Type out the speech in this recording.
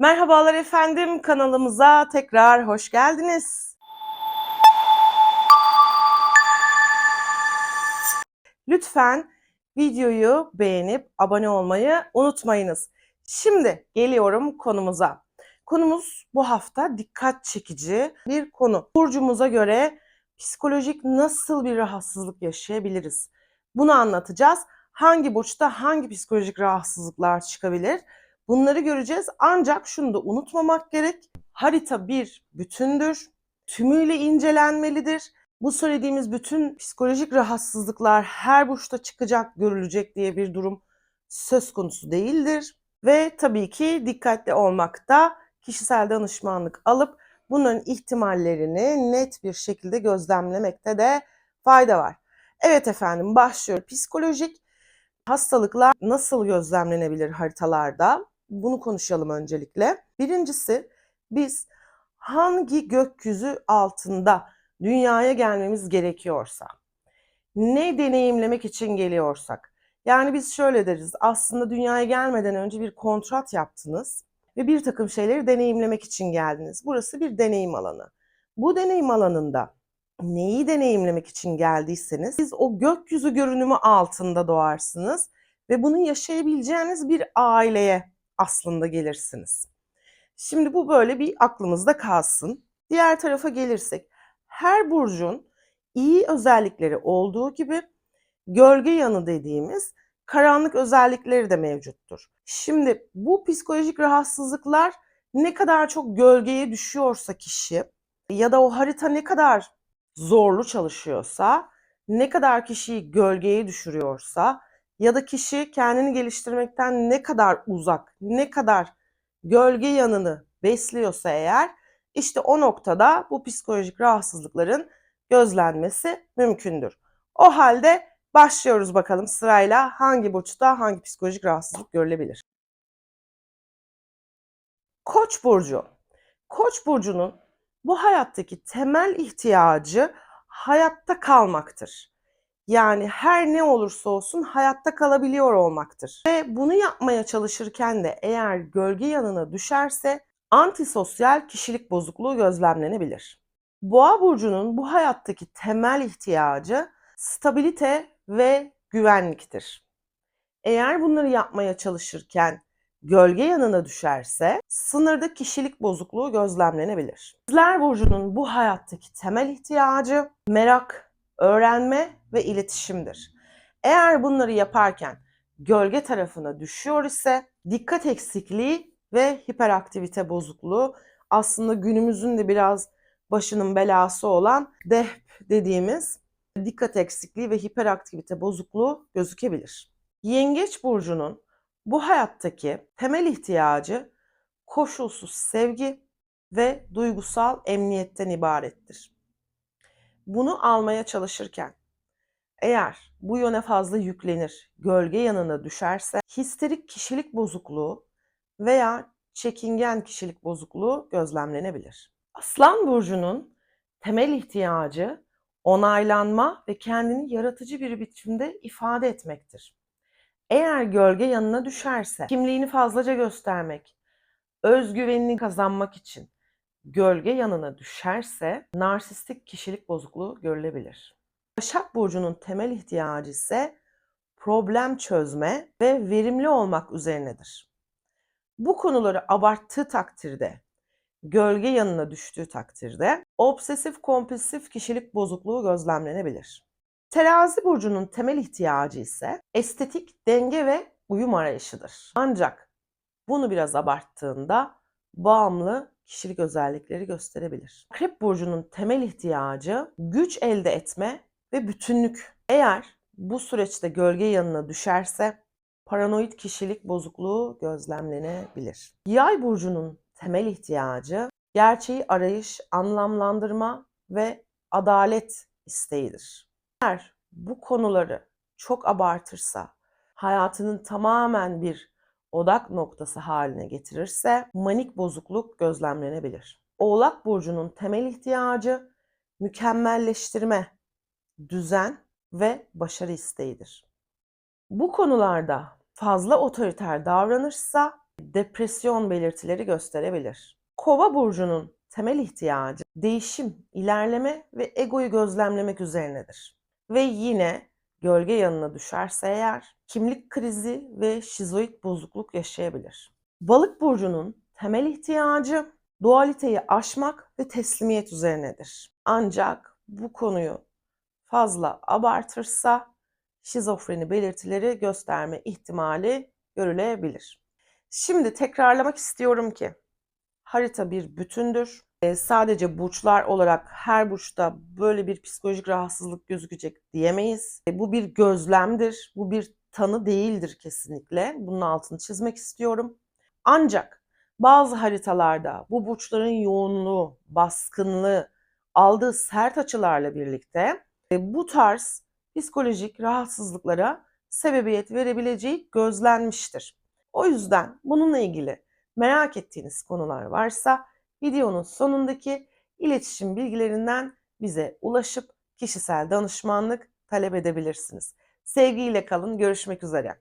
Merhabalar efendim, kanalımıza tekrar hoş geldiniz. Lütfen videoyu beğenip abone olmayı unutmayınız. Şimdi geliyorum konumuza. Konumuz bu hafta dikkat çekici bir konu. Burcumuza göre psikolojik nasıl bir rahatsızlık yaşayabiliriz? Bunu anlatacağız. Hangi burçta hangi psikolojik rahatsızlıklar çıkabilir? Bunları göreceğiz. Ancak şunu da unutmamak gerek. Harita bir bütündür. Tümüyle incelenmelidir. Bu söylediğimiz bütün psikolojik rahatsızlıklar her burçta çıkacak, görülecek diye bir durum söz konusu değildir. Ve tabii ki dikkatli olmakta, kişisel danışmanlık alıp bunların ihtimallerini net bir şekilde gözlemlemekte de fayda var. Evet efendim başlıyor. Psikolojik hastalıklar nasıl gözlemlenebilir haritalarda? Bunu konuşalım öncelikle. Birincisi biz hangi gökyüzü altında dünyaya gelmemiz gerekiyorsa, ne deneyimlemek için geliyorsak. Yani biz şöyle deriz, aslında dünyaya gelmeden önce bir kontrat yaptınız ve bir takım şeyleri deneyimlemek için geldiniz. Burası bir deneyim alanı. Bu deneyim alanında neyi deneyimlemek için geldiyseniz siz o gökyüzü görünümü altında doğarsınız ve bunu yaşayabileceğiniz bir aileye aslında gelirsiniz. Şimdi bu böyle bir aklımızda kalsın. Diğer tarafa gelirsek her burcun iyi özellikleri olduğu gibi gölge yanı dediğimiz karanlık özellikleri de mevcuttur. Şimdi bu psikolojik rahatsızlıklar ne kadar çok gölgeye düşüyorsa kişi ya da o harita ne kadar zorlu çalışıyorsa, ne kadar kişiyi gölgeye düşürüyorsa ya da kişi kendini geliştirmekten ne kadar uzak, ne kadar gölge yanını besliyorsa eğer işte o noktada bu psikolojik rahatsızlıkların gözlenmesi mümkündür. O halde başlıyoruz bakalım sırayla hangi burçta hangi psikolojik rahatsızlık görülebilir. Koç burcu. Koç burcunun bu hayattaki temel ihtiyacı hayatta kalmaktır. Yani her ne olursa olsun hayatta kalabiliyor olmaktır. Ve bunu yapmaya çalışırken de eğer gölge yanına düşerse antisosyal kişilik bozukluğu gözlemlenebilir. Boğa burcunun bu hayattaki temel ihtiyacı stabilite ve güvenliktir. Eğer bunları yapmaya çalışırken gölge yanına düşerse sınırda kişilik bozukluğu gözlemlenebilir. İkizler burcunun bu hayattaki temel ihtiyacı merak, öğrenme ve iletişimdir. Eğer bunları yaparken gölge tarafına düşüyor ise dikkat eksikliği ve hiperaktivite bozukluğu aslında günümüzün de biraz başının belası olan DEHP dediğimiz dikkat eksikliği ve hiperaktivite bozukluğu gözükebilir. Yengeç burcunun bu hayattaki temel ihtiyacı koşulsuz sevgi ve duygusal emniyetten ibarettir. Bunu almaya çalışırken eğer bu yöne fazla yüklenir, gölge yanına düşerse histerik kişilik bozukluğu veya çekingen kişilik bozukluğu gözlemlenebilir. Aslan burcunun temel ihtiyacı onaylanma ve kendini yaratıcı bir biçimde ifade etmektir. Eğer gölge yanına düşerse kimliğini fazlaca göstermek, özgüvenini kazanmak için gölge yanına düşerse narsistik kişilik bozukluğu görülebilir. Başak Burcu'nun temel ihtiyacı ise problem çözme ve verimli olmak üzerinedir. Bu konuları abarttığı takdirde, gölge yanına düştüğü takdirde obsesif kompulsif kişilik bozukluğu gözlemlenebilir. Terazi burcunun temel ihtiyacı ise estetik denge ve uyum arayışıdır. Ancak bunu biraz abarttığında bağımlı kişilik özellikleri gösterebilir. Akrep burcunun temel ihtiyacı güç elde etme ve bütünlük. Eğer bu süreçte gölge yanına düşerse paranoid kişilik bozukluğu gözlemlenebilir. Yay burcunun temel ihtiyacı gerçeği arayış, anlamlandırma ve adalet isteğidir. Eğer bu konuları çok abartırsa, hayatının tamamen bir odak noktası haline getirirse manik bozukluk gözlemlenebilir. Oğlak burcunun temel ihtiyacı mükemmelleştirme, düzen ve başarı isteğidir. Bu konularda fazla otoriter davranırsa depresyon belirtileri gösterebilir. Kova burcunun temel ihtiyacı değişim, ilerleme ve egoyu gözlemlemek üzerinedir. Ve yine gölge yanına düşerse eğer kimlik krizi ve şizoid bozukluk yaşayabilir. Balık burcunun temel ihtiyacı dualiteyi aşmak ve teslimiyet üzerinedir. Ancak bu konuyu fazla abartırsa şizofreni belirtileri gösterme ihtimali görülebilir. Şimdi tekrarlamak istiyorum ki harita bir bütündür. E, sadece burçlar olarak her burçta böyle bir psikolojik rahatsızlık gözükecek diyemeyiz. E, bu bir gözlemdir, bu bir tanı değildir kesinlikle. Bunun altını çizmek istiyorum. Ancak bazı haritalarda bu burçların yoğunluğu, baskınlığı, aldığı sert açılarla birlikte bu tarz psikolojik rahatsızlıklara sebebiyet verebileceği gözlenmiştir. O yüzden bununla ilgili merak ettiğiniz konular varsa videonun sonundaki iletişim bilgilerinden bize ulaşıp kişisel danışmanlık talep edebilirsiniz. Sevgiyle kalın, görüşmek üzere.